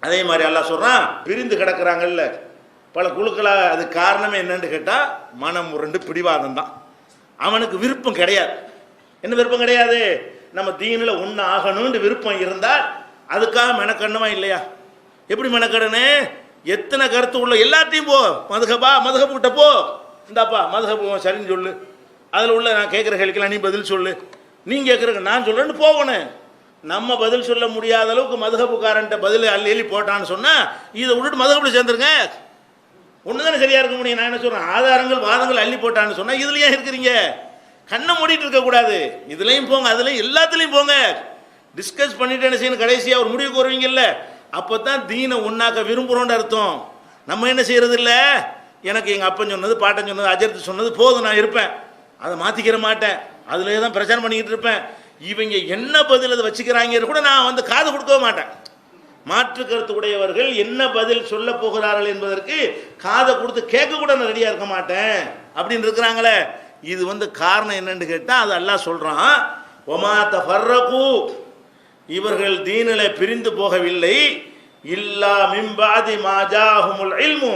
அதே மாதிரி எல்லாம் சொல்கிறான் பிரிந்து கிடக்கிறாங்கல்ல பல குழுக்களாக அது காரணமே என்னன்னு கேட்டால் மனம் முரண்டு பிடிவாதம் தான். அவனுக்கு விருப்பம் கிடையாது. என்ன விருப்பம் கிடையாது? நம்ம தீனில் ஒன்று ஆகணும்னு விருப்பம் இருந்தால் அதுக்காக மெனக்கண்ணுமா இல்லையா? எப்படி மெனக்கடனே? எத்தனை கருத்து உள்ள எல்லாத்தையும் போ. மதுகபா மதுகப்பு கிட்ட போ. இந்தாப்பா மதுகப்பு சரின்னு சொல்லு. அதில் உள்ள நான் கேட்குற கேள்விக்கெல்லாம் நீ பதில் சொல்லு. நீ கேட்குறக்கு நான் சொல்கிறேன்னு போகணும். நம்ம பதில் சொல்ல முடியாத அளவுக்கு மதுகபுக்காரன்ட்ட பதில் அள்ளி அள்ளி போட்டான்னு சொன்னால் இதை விட்டுட்டு மதுகப்பில் சேர்ந்துருங்க. ஒன்று தானே சரியாக இருக்க முடியும்? நான் என்ன சொல்கிறேன் ஆதாரங்கள் வாதங்கள் அள்ளி போட்டான்னு சொன்னால் இதுல இருக்கிறீங்க. கண்ணை மூடிட்டு இருக்கக்கூடாது இதுலேயும் போங்க அதுலேயும் எல்லாத்துலேயும் போங்க. டிஸ்கஸ் பண்ணிட்டு என்ன செய்யணும்? கடைசியாக ஒரு முடிவுக்கு வருவீங்கல்ல? அப்போ தான் தீனை ஒன்றாக்க விரும்புகிறோன்ற அர்த்தம். நம்ம என்ன செய்கிறது இல்லை எனக்கு எங்கள் அப்பன் சொன்னது பாட்டன் சொன்னது அஜர்த்து சொன்னது போதும் நான் இருப்பேன். அதை மாற்றிக்கிற மாட்டேன். அதிலே தான் பிரச்சாரம் பண்ணிக்கிட்டு இருப்பேன். இவங்க என்ன பதில் அதை வச்சுக்கிறாங்க கூட நான் வந்து காது கொடுக்கவே மாட்டேன். மாற்று கருத்து உடையவர்கள் என்ன பதில் சொல்ல போகிறார்கள் என்பதற்கு காதை கொடுத்து கேட்க கூட நான் ரெடியாக இருக்க மாட்டேன் அப்படின்னு இருக்கிறாங்களே. இது வந்து காரணம் என்னன்னு கேட்டால் அது அல்லாஹ் சொல்கிறான் ஒமா தஃபர்ரகு. இவர்கள் தீனில பிரிந்து போகவில்லை. இல்லா மிம்பாதி மாஜாஹுமுல் இல்மு.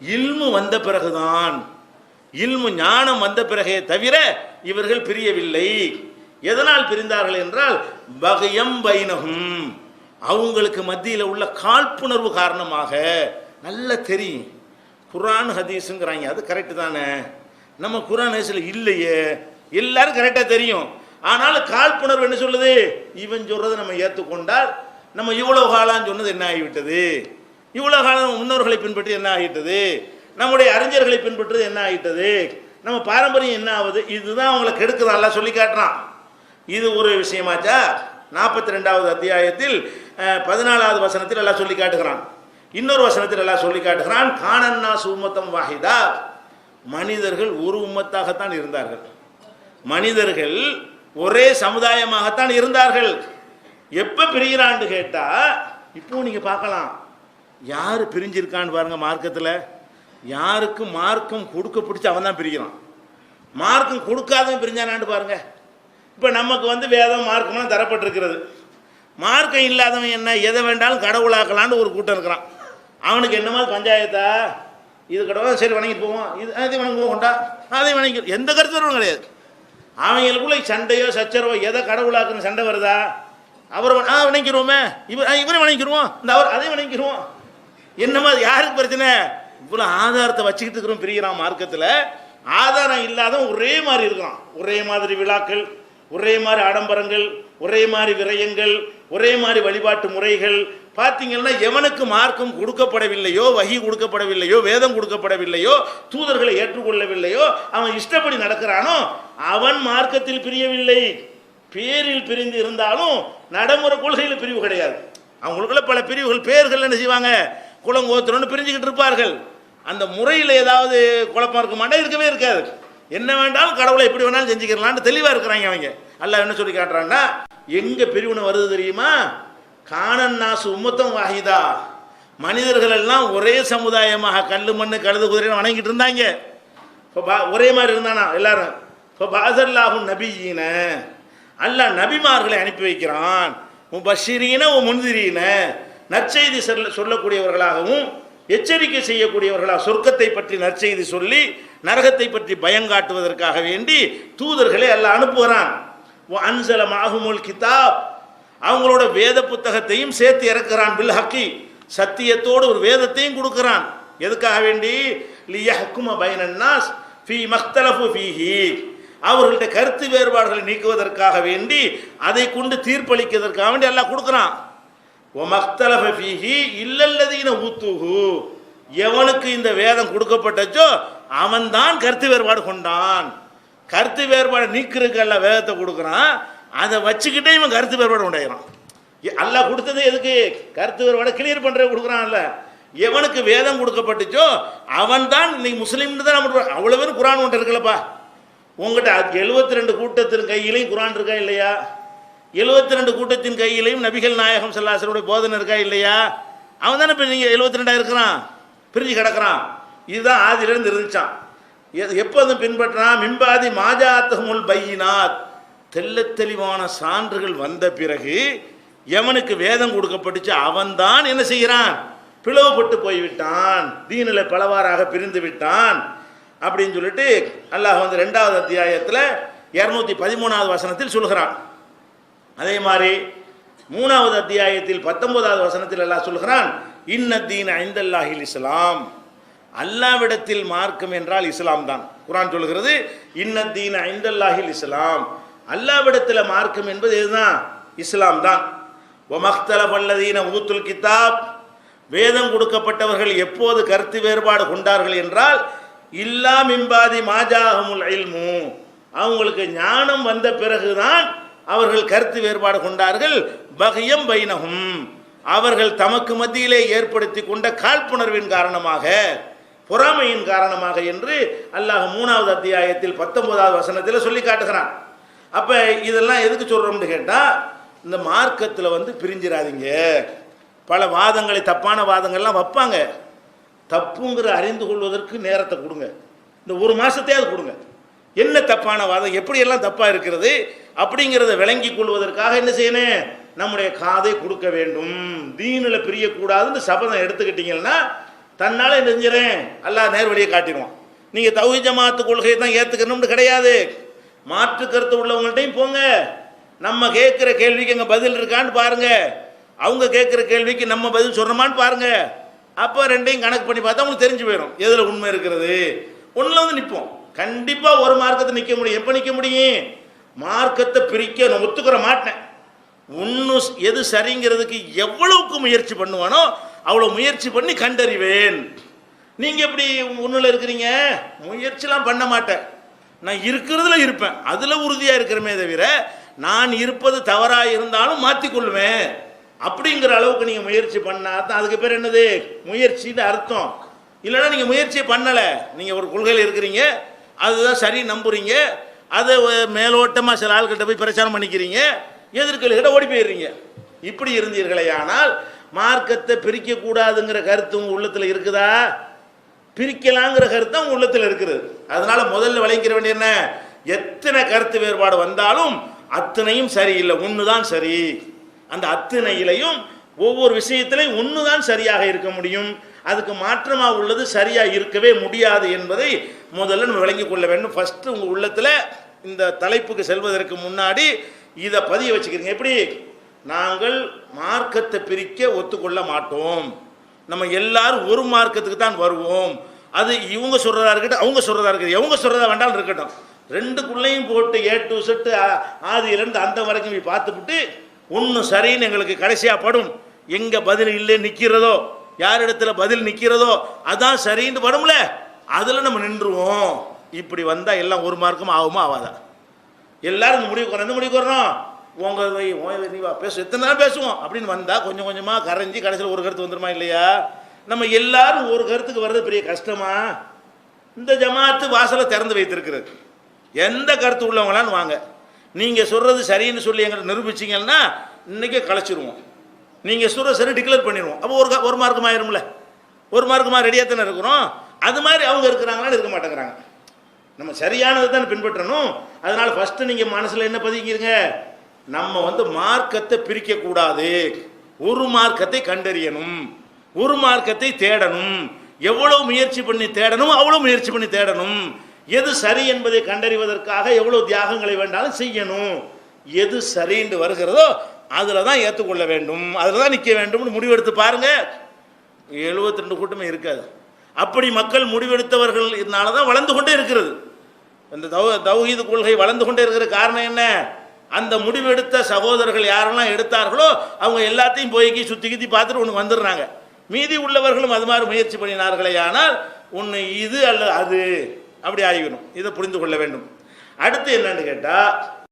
இல்மு வந்த பிறகுதான். இல்மு ஞானம் வந்த பிறகே தவிர இவர்கள் பிரியவில்லை. எதனால் பிரிந்தார்கள் என்றால் பகயம் பைனகும் அவங்களுக்கு மத்தியில் உள்ள காழ்ப்புணர்வு காரணமாக நல்ல தெரியும். குரான் ஹதீஸுங்கிறாங்க. அது கரெக்டு தானே. நம்ம குரான் ஹதீஸில் இல்லையே. எல்லாரும் கரெக்டாக தெரியும். ஆனாலும் காழ்ப்புணர்வு என்ன சொல்லுது? இவன் சொல்றதை நம்ம ஏற்றுக்கொண்டால் நம்ம இவ்வளோ காலம் சொன்னது என்ன ஆகிவிட்டது? இவ்வளோ காலம் முன்னோர்களை பின்பற்றி என்ன ஆகிட்டது நம்முடைய அறிஞர்களை பின்பற்றுறது என்ன ஆகிட்டது நம்ம பாரம்பரியம் என்ன ஆகுது? இதுதான் அவங்களை கெடுக்குதான்ல சொல்லி காட்டுறான். இது ஒரு விஷயமாச்சா நாற்பத்தி ரெண்டாவது அத்தியாயத்தில் பதினாலாவது வசனத்தில் எல்லாம் சொல்லி காட்டுகிறான். இன்னொரு வசனத்தில் எல்லாம் சொல்லி காட்டுகிறான் காணன்னா சுமத்தம் வாஹிதா. மனிதர்கள் ஒரு உம்மத்தாகத்தான் இருந்தார்கள். மனிதர்கள் ஒரே சமுதாயமாகத்தான் இருந்தார்கள். எப்போ பிரிகிறான்னு கேட்டால் இப்போ நீங்கள் பார்க்கலாம். யார் பிரிஞ்சிருக்கான்னு பாருங்க மார்க்கத்தில். யாருக்கு மார்க்கம் கொடுக்க பிடிச்சி அவன் தான் பிரிக்கிறான். மார்க்கம் கொடுக்காதவன் பிரிஞ்சானான்னு பாருங்கள் இப்போ நமக்கு வந்து வேதம் மார்க்கம்லாம் தரப்பட்டிருக்கிறது. மார்க்கம் இல்லாதவன் என்ன? எதை வேண்டாலும் கடவுளாக்கலான்னு ஒரு கூட்டம் இருக்கிறான். அவனுக்கு என்னமா பஞ்சாயத்தா? இது கடவுள்? சரி வணங்கிட்டு போவோம். இது அதை வணங்குவோம் கொண்டா. அதை வணங்கி எந்த கருத்து கிடையாது. அவங்களுக்குள்ள சண்டையோ சச்சரவோ எதை கடவுளாக்குன்னு சண்டை வருதா? அவரை ஆ வணங்கிடுவோமே இவர் இவரை வணங்கிடுவோம் இந்த அவர் அதை வணங்கிடுவோம் என்னமா யாருக்கு பிரச்சனை? இவ்வளோ ஆதாரத்தை வச்சுக்கிட்டு இருக்கிறோம் பிரிகிறான் மார்க்கத்தில். ஆதாரம் இல்லாத ஒரே மாதிரி இருக்கிறான் ஒரே மாதிரி விழாக்கள் ஒரே மாதிரி ஆடம்பரங்கள் ஒரே மாதிரி விரயங்கள் ஒரே மாதிரி வழிபாட்டு முறைகள். பார்த்தீங்கன்னா எவனுக்கு மார்க்கம் கொடுக்கப்படவில்லையோ வகி கொடுக்கப்படவில்லையோ வேதம் கொடுக்கப்படவில்லையோ தூதர்களை ஏற்றுக்கொள்ளவில்லையோ அவன் இஷ்டப்படி நடக்கிறானோ அவன் மார்க்கத்தில் பிரியவில்லை. பேரில் பிரிந்து இருந்தாலும் நடைமுறை கொள்கையில் பிரிவு கிடையாது. அவங்களுக்குள்ள பல பிரிவுகள் பேர்கள் என்ன செய்வாங்க? குளங்கோத்திரம்னு பிரிஞ்சுக்கிட்டு இருப்பார்கள். அந்த முறையில் ஏதாவது குழப்பம் இருக்க மாட்டா இருக்கவே இருக்காது. என்ன வேண்டாலும் கடவுளை எப்படி வேணாலும் செஞ்சுக்கிறலான்னு தெளிவாக இருக்கிறாங்க அவங்க. அல்ல என்ன சொல்லி காட்டுறாங்கன்னா எங்கே பிரிவினை வருது தெரியுமா? காணன் நாசு உம்மத்தம் வாஹிதா. மனிதர்கள் எல்லாம் ஒரே சமுதாயமாக கல் மண் கழுது குதிரைன்னு வணங்கிட்டு இருந்தாங்க. இப்போ பா- ஒரே மாதிரி இருந்தானா எல்லாரும்? இப்போ பாசல்லாகும் நபியின. அல்லாஹ் நபிமார்களை அனுப்பி வைக்கிறான். உன் பஷீரீன உன் முந்திரீன நற்செய்தி சொல்ல சொல்லக்கூடியவர்களாகவும் எச்சரிக்கை செய்யக்கூடியவர்களாக சொர்க்கத்தை பற்றி நற்செய்தி சொல்லி நரகத்தை பற்றி பயங்காட்டுவதற்காக வேண்டி தூதர்களை எல்லாம் அனுப்புகிறான். ஓ அன்சல மாகுமுல் கிதாப். அவங்களோட வேத புத்தகத்தையும் சேர்த்து இறக்குறான் பில் ஹக்கி. சத்தியத்தோடு ஒரு வேதத்தையும் கொடுக்குறான். எதுக்காக வேண்டி? லியஹ்கும பயனன்னாஸ் ஃபி மக்தலஃபு ஃபீஹி. அவர்கள்ட்ட கருத்து வேறுபாடுகளை நீக்குவதற்காக வேண்டி அதை கொண்டு தீர்ப்பளிக்கிறதற்காக வேண்டி எல்லாம் கொடுக்குறான். இல்லல்லதீன ஊத்துஹு எவனுக்கு இந்த வேதம் கொடுக்கப்பட்டச்சோ அவன்தான் கருத்து வேறுபாடு கொண்டான். கருத்து வேறுபாடு நீக்கிறதுக்கல்ல வேதத்தை கொடுக்குறான். அதை வச்சுக்கிட்டே இவன் கருத்து வேறுபாடு உண்டாயிரான் அல்ல கொடுத்தது எதுக்கு? கருத்து வேறுபாடு கிளியர் பண்ணுறது கொடுக்குறான்ல. எவனுக்கு வேதம் கொடுக்கப்பட்டுச்சோ அவன் தான் இன்னைக்கு முஸ்லீம்னு தான் நம்ம அவ்வளோ பேரும் குரான் ஒன்று இருக்குல்லப்பா. உங்கள்கிட்ட எழுபத்தி ரெண்டு கூட்டத்தின் கையிலையும் குரான் இருக்கா இல்லையா? எழுபத்தி ரெண்டு கூட்டத்தின் கையிலையும் நபிகள் நாயகம் செல்லாசனுடைய போதனை இருக்கா இல்லையா? அவன் தானே இப்போ நீங்கள் எழுபத்தி ரெண்டாக இருக்கிறான் பிரிஞ்சு கிடக்கிறான். இதுதான் ஆதியிலிருந்து இருந்துச்சான். எது எப்போதும் அதை மிம்பாதி மாஜாத்தமுல் பையினாத். தெல்ல தெளிவான சான்றுகள் வந்த பிறகு எவனுக்கு வேதம் கொடுக்கப்பட்டுச்சு அவன்தான் என்ன செய்கிறான்? பிளவுபட்டு போய்விட்டான். தீனில் பலவாறாக பிரிந்து விட்டான். அப்படின்னு சொல்லிட்டு அல்லாஹ் வந்து ரெண்டாவது அத்தியாயத்தில் இரநூத்தி பதிமூணாவது வசனத்தில் சொல்கிறான். அதே மாதிரி மூணாவது அத்தியாயத்தில் பத்தொன்பதாவது வசனத்தில் அல்லாஹ் சொல்கிறான் இன்னத்தீன் ஐந்தல்லாஹில் இஸ்லாம் அல்லாவிடத்தில் மார்க்கம் என்றால் இஸ்லாம் தான். குரான் சொல்கிறது இன்னத்தீன் ஐந்தல்லாஹில் இஸ்லாம் அல்லாவிடத்தில் மார்க்கம் என்பது இதுதான் இஸ்லாம் தான். ஒமக்தல பல்லதீன ஊத்துல் கிதாப் வேதம் கொடுக்கப்பட்டவர்கள் எப்போது கருத்து வேறுபாடு கொண்டார்கள் என்றால் இல்லா மிம்பாதி மாஜாகமுல் இல்மு. அவங்களுக்கு ஞானம் வந்த பிறகுதான் அவர்கள் கருத்து வேறுபாடு கொண்டார்கள். பகியம் பைனகும் அவர்கள் தமக்கு மத்தியிலே ஏற்படுத்தி கொண்ட காழ்ப்புணர்வின் காரணமாக பொறாமையின் காரணமாக என்று அல்லாஹ் மூணாவது அத்தியாயத்தில் பத்தொன்பதாவது வசனத்தில் சொல்லி காட்டுகிறான். அப்ப இதெல்லாம் எதுக்கு சொல்றோம்னு கேட்டால் இந்த மார்க்கத்தில் வந்து பிரிஞ்சிடாதீங்க பல வாதங்களை தப்பான வாதங்கள்லாம் வைப்பாங்க. தப்புங்கிற அறிந்து கொள்வதற்கு நேரத்தை கொடுங்க. இந்த ஒரு மாதத்தையாவது கொடுங்க. என்ன தப்பான வாதம்? எப்படியெல்லாம் தப்பாக இருக்கிறது? அப்படிங்கிறத விளங்கி கொள்வதற்காக என்ன செய்யணும்? நம்முடைய காதை கொடுக்க வேண்டும். தீனில் பிரியக்கூடாதுன்னு சபதம் எடுத்துக்கிட்டீங்கன்னா தன்னால் என்ன செஞ்சிடறேன்? அல்லாஹ் நேர்வழியை காட்டிடுவான். நீங்கள் தௌஹி ஜமாத்து கொள்கையை தான் ஏற்றுக்கணும்னு கிடையாது. மாற்று கருத்து உள்ளவங்கள்ட்டையும் போங்க. நம்ம கேட்குற கேள்விக்கு அங்கே பதில் இருக்கான்னு பாருங்க. அவங்க கேட்குற கேள்விக்கு நம்ம பதில் சொன்னோமான்னு பாருங்க. அப்போ ரெண்டையும் கணக்கு பண்ணி பார்த்தா உங்களுக்கு தெரிஞ்சு போயிடும். எதில் உண்மை இருக்கிறது? ஒன்றில் வந்து நிற்போம் கண்டிப்பாக ஒரு மார்க்கத்தை நிற்க முடியும். எப்போ நிற்க முடியும்? மார்க்கத்தை பிரிக்க நான் ஒத்துக்கிற மாட்டேன். ஒன்று எது சரிங்கிறதுக்கு எவ்வளவுக்கு முயற்சி பண்ணுவானோ அவ்வளோ முயற்சி பண்ணி கண்டறிவேன். நீங்கள் எப்படி ஒன்றில் இருக்கிறீங்க? முயற்சிலாம் பண்ண மாட்டேன். நான் இருக்கிறதுல இருப்பேன். அதில் உறுதியாக இருக்கிறமே தவிர நான் இருப்பது தவறாக இருந்தாலும் மாற்றிக்கொள்வேன் அப்படிங்கிற அளவுக்கு நீங்கள் முயற்சி பண்ணால் தான் அதுக்கு பேர் என்னது? முயற்சின்னு அர்த்தம். இல்லைன்னா நீங்கள் முயற்சியை பண்ணலை. நீங்கள் ஒரு கொள்கையில் இருக்கிறீங்க. அதுதான் சரி நம்புறீங்க. அதை மேலோட்டமாக சில ஆள்கிட்ட போய் பிரச்சாரம் பண்ணிக்கிறீங்க. எதிர்கொள்கிட்ட ஓடி போயிடுறீங்க. இப்படி இருந்தீர்களே ஆனால் மார்க்கத்தை பிரிக்கக்கூடாதுங்கிற கருத்து உங்கள் உள்ளத்தில் இருக்குதா? பிரிக்கலாங்கிற கருத்து உங்க உள்ளத்தில் இருக்குது. அதனால முதல்ல விளைக்கிற வேண்டிய என்ன? எத்தனை கருத்து வேறுபாடு வந்தாலும் அத்தனையும் சரியில்லை. ஒன்று தான் சரி. அந்த அத்தனையிலையும் ஒவ்வொரு விஷயத்திலையும் ஒன்று தான் சரியாக இருக்க முடியும். அதுக்கு மாற்றமாக உள்ளது சரியாக இருக்கவே முடியாது என்பதை முதல்ல நம்ம விளங்கிக் கொள்ள வேண்டும். ஃபஸ்ட்டு உங்கள் உள்ளத்தில் இந்த தலைப்புக்கு செல்வதற்கு முன்னாடி இதை பதிய வச்சுக்கிறீங்க. எப்படி? நாங்கள் மார்க்கத்தை பிரிக்க ஒத்துக்கொள்ள மாட்டோம். நம்ம எல்லாரும் ஒரு மார்க்கத்துக்கு தான் வருவோம். அது இவங்க சொல்கிறதா இருக்கட்டும் அவங்க சொல்கிறதா இருக்கட்டும் இவங்க சொல்கிறதா வேண்டாலும் இருக்கட்டும். ரெண்டுக்குள்ளேயும் போட்டு ஏ டு செட்டு ஆதியிலேருந்து அந்த வரைக்கும் போய் பார்த்துவிட்டு ஒன்று சரின்னு எங்களுக்கு கடைசியாக படும். எங்கே பதில் இல்லை நிற்கிறதோ யார் இடத்துல பதில் நிற்கிறதோ அதான் சரின்னு படும்ல. அதில் நம்ம நின்றுவோம். இப்படி வந்தால் எல்லாம் ஒரு மார்க்கும் ஆகுமா ஆகாதா எல்லாரும் இந்த முடிவுக்கு எந்த முடிவுக்கு வரணும்? உங்கள் வை, நீ வா பேசு. எத்தனை நாள் பேசுவோம்? அப்படின்னு வந்தால் கொஞ்சம் கொஞ்சமாக கரைஞ்சி கடைசியில் ஒரு கருத்து வந்துருமா இல்லையா? நம்ம எல்லாரும் ஒரு கருத்துக்கு வர்றது பெரிய கஷ்டமா? இந்த ஜமாத்து வாசலை திறந்து வைத்திருக்கிறது. எந்த கருத்து உள்ளவங்களான்னு வாங்க. நீங்கள் சொல்கிறது சரின்னு சொல்லி எங்களை நிரூபிச்சிங்கன்னா இன்றைக்கே கலைச்சிருவோம். நீங்கள் சொல்கிற டிக்ளேர் பண்ணிடுவோம் அப்போ ஒரு ஒரு மார்க்கமாக ஆயிரும்ல ஒரு மார்க்கமாக ரெடியாக தானே இருக்கிறோம்? அது மாதிரி அவங்க இருக்கிறாங்களான்னு இருக்க மாட்டேங்கிறாங்க. நம்ம சரியானதை தான் பின்பற்றணும். அதனால் ஃபஸ்ட்டு நீங்கள் மனசில் என்ன பதிக்கிறீங்க? நம்ம வந்து மார்க்கத்தை பிரிக்கக்கூடாது. ஒரு மார்க்கத்தை கண்டறியணும். ஒரு மார்க்கத்தை தேடணும். எவ்வளவு முயற்சி பண்ணி தேடணும் அவ்வளோ முயற்சி பண்ணி தேடணும். எது சரி என்பதை கண்டறிவதற்காக எவ்வளோ தியாகங்களை வேண்டாலும் செய்யணும். எது சரின்னு வருகிறதோ அதில் தான் ஏற்றுக்கொள்ள வேண்டும் அதில் தான் நிற்க வேண்டும்னு முடிவெடுத்து பாருங்க. எழுபத்தி ரெண்டு கூட்டமே இருக்காது. அப்படி மக்கள் முடிவெடுத்தவர்கள் இதனால தான் வளர்ந்து கொண்டே இருக்கிறது. இந்த தௌ தௌஹீது கொள்கை வளர்ந்து கொண்டே இருக்கிற காரணம் என்ன? அந்த முடிவெடுத்த சகோதரர்கள் யாரெல்லாம் எடுத்தார்களோ அவங்க எல்லாத்தையும் போய்க்கி சுற்றி கித்தி பார்த்துட்டு ஒன்று வந்துடுறாங்க. மீதி உள்ளவர்களும் அது மாதிரி முயற்சி பண்ணினார்களே ஆனால் ஒன்று இது அல்ல அது அப்படி ஆகிவிடும். இதை புரிந்து கொள்ள வேண்டும். அடுத்து என்னன்னு கேட்டால்